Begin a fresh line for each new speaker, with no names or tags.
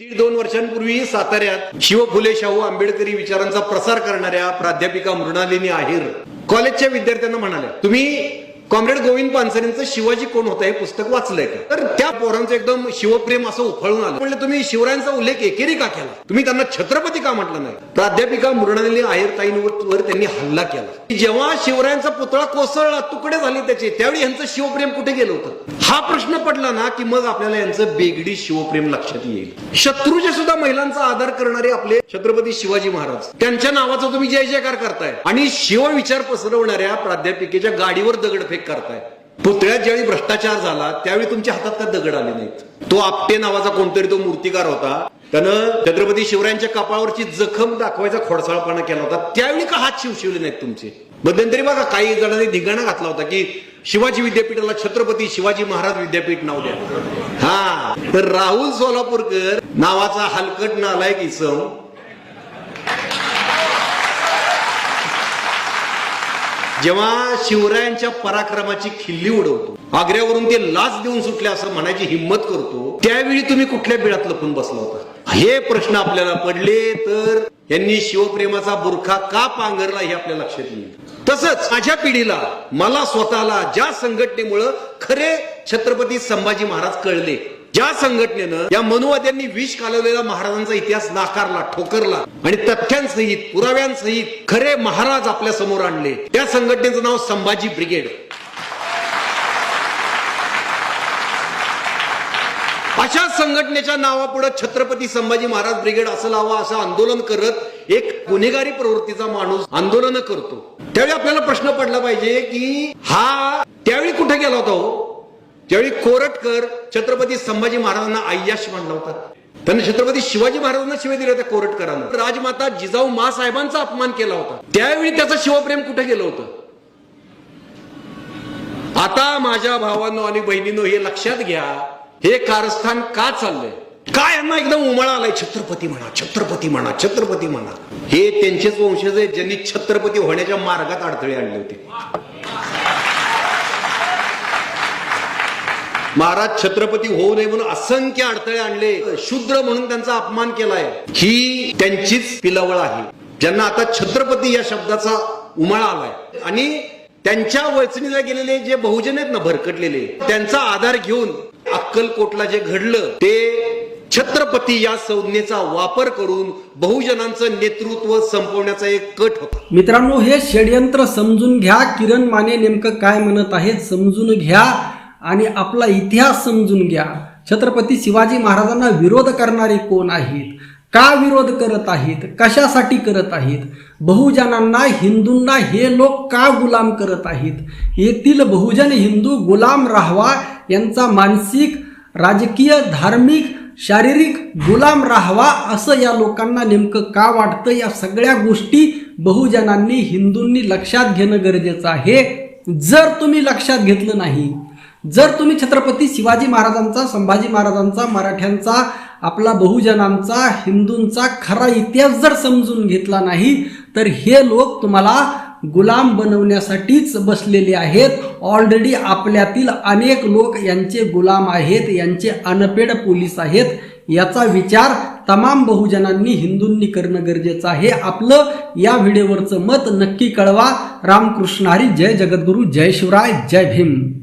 दीड दोन वर्षांपूर्वी साताऱ्यात शिव फुले शाहू आंबेडकरी विचारांचा प्रसार करणाऱ्या प्राध्यापिका मृणालिनी आहेर. कॉलेजच्या विद्यार्थ्यांना म्हणाल्या तुम्ही कॉम्रेड गोविंद पानसरेंचं शिवाजी कोण होतं हे पुस्तक वाचलंय का? तर त्या पोरांचं एकदम शिवप्रेम असं उफळून आलं. म्हणजे तुम्ही शिवरायांचा उल्लेख एकेरी का केला? तुम्ही त्यांना छत्रपती का म्हटलं नाही? प्राध्यापिका मृणालिनी आहेर ताईंवर त्यांनी हल्ला केला. जेव्हा शिवरायांचा पुतळा कोसळला तुकडे झाले त्याचे त्यावेळी यांचं शिवप्रेम कुठे गेलं होतं? हा प्रश्न पडला ना की मग आपल्याला यांचं बेगडी शिवप्रेम लक्षात येईल. शत्रूचे सुद्धा महिलांचा आदर करणारे आपले छत्रपती शिवाजी महाराज. त्यांच्या नावाचा तुम्ही जय जयकार करताय. आणि शिव विचार पसरवणाऱ्या प्राध्यापिकेच्या गाडीवर दगडफेक करताय. पुतळ्यात ज्यावेळी भ्रष्टाचार झाला त्यावेळी तुमच्या हातात का दगड आले नाहीत? तो आपटे नावाचा कोणतरी तो मूर्तिकार होता. त्यानं छत्रपती शिवरायांच्या कपाळावरची जखम दाखवायचा खोडसाळपणा केला होता. त्यावेळी का हात शिवशिवले नाहीत तुमचे? मध्यंतरी बघा काही जणांनी धिगाणा घातला होता की शिवाजी विद्यापीठाला छत्रपती शिवाजी महाराज विद्यापीठ नाव द्या. हा. तर राहुल सोलापूरकर नावाचा हलकट नालायक इसम जेव्हा शिवरायांच्या पराक्रमाची खिल्ली उडवतो आग्र्यावरून ते लाच देऊन सुटले असं म्हणायची हिंमत करतो त्यावेळी तुम्ही कुठल्या बिळात लपून बसला होता? हे प्रश्न आपल्याला पडले तर यांनी शिवप्रेमाचा बुरखा का पांघरला हे आपल्या लक्षात येईल. तसंच माझ्या पिढीला मला स्वतःला ज्या संघटनेमुळं खरे छत्रपती संभाजी महाराज कळले ज्या संघटनेनं या मनुवाद्यांनी विष कालवलेला महाराजांचा इतिहास नाकारला ठोकरला आणि तथ्यांसहित पुराव्यांसहित खरे महाराज आपल्यासमोर आणले त्या संघटनेचं नाव संभाजी ब्रिगेड. अशा संघटनेच्या नावापुढे छत्रपती संभाजी महाराज ब्रिगेड असं लावा असं आंदोलन करत एक गुन्हेगारी प्रवृत्तीचा माणूस आंदोलन करतो. त्यावेळी आपल्याला प्रश्न पडला पाहिजे की हा त्यावेळी कुठे गेला होता हो? त्यावेळी कोरटकर छत्रपती संभाजी महाराजांना अय्याश मानला होता त्यांना छत्रपती शिवाजी महाराजांना शिवाय दिल्या होत्या कोरटकरांना. राजमाता जिजाऊ मासाहेबांचा अपमान केला होता. त्यावेळी त्याचं शिवप्रेम कुठे गेलं होतं? आता माझ्या भावांनो आणि बहिणींनो हे लक्षात घ्या हे कारस्थान का चाललंय? काय यांना एकदम उमळा आलाय? छत्रपती म्हणा छत्रपती म्हणा छत्रपती म्हणा. हे त्यांचेच वंशज आहेत ज्यांनी छत्रपती होण्याच्या मार्गात अडथळे आणले होते. महाराज छत्रपती होऊ नये म्हणून असंख्य अडथळे आणले. शूद्र म्हणून त्यांचा अपमान केलाय. ही त्यांचीच पिलावळ आहे. ज्यांना आता छत्रपती या शब्दाचा उमाळा आलाय. आणि त्यांच्या वचनीला गेलेले जे बहुजन आहेत ना भरकटलेले त्यांचा आधार घेऊन अक्कलकोटला जे घडलं ते छत्रपती या संज्ञेचा वापर करून बहुजनांचं नेतृत्व संपवण्याचा एक कट होता.
मित्रांनो हे षडयंत्र समजून घ्या. किरण माने नेमकं काय म्हणत आहेत समजून घ्या. आणि आपला इतिहास समजून घ्या. छत्रपती शिवाजी महाराजांना विरोध करणारे कोण आहेत? का विरोध करत आहेत? कशासाठी करत आहेत? बहुजनांना हिंदूंना हे लोक का गुलाम करत आहेत? येथील बहुजन हिंदू गुलाम राहावा यांचा मानसिक राजकीय धार्मिक शारीरिक गुलाम राहावा असं या लोकांना नेमकं का वाटतं? या सगळ्या गोष्टी बहुजनांनी हिंदूंनी लक्षात घेणं गरजेचं आहे. जर तुम्ही लक्षात घेतलं नाही जर तुम्ही छत्रपती शिवाजी महाराजांचा संभाजी महाराजांचा मराठ्यांचा आपला बहुजनांचा हिंदूंचा खरा इतिहास जर समजून घेतला नाही तर हे लोक तुम्हाला गुलाम बनवण्यासाठीच बसलेले आहेत. ऑलरेडी आपल्यातील अनेक लोक यांचे गुलाम आहेत यांचे अनपेड पोलीस आहेत. याचा विचार तमाम बहुजनांनी हिंदूंनी करणं गरजेचं आहे. आपलं या व्हिडिओवरचं मत नक्की कळवा. रामकृष्ण हरी जय जगद्गुरू जय शिवराय जय भीम.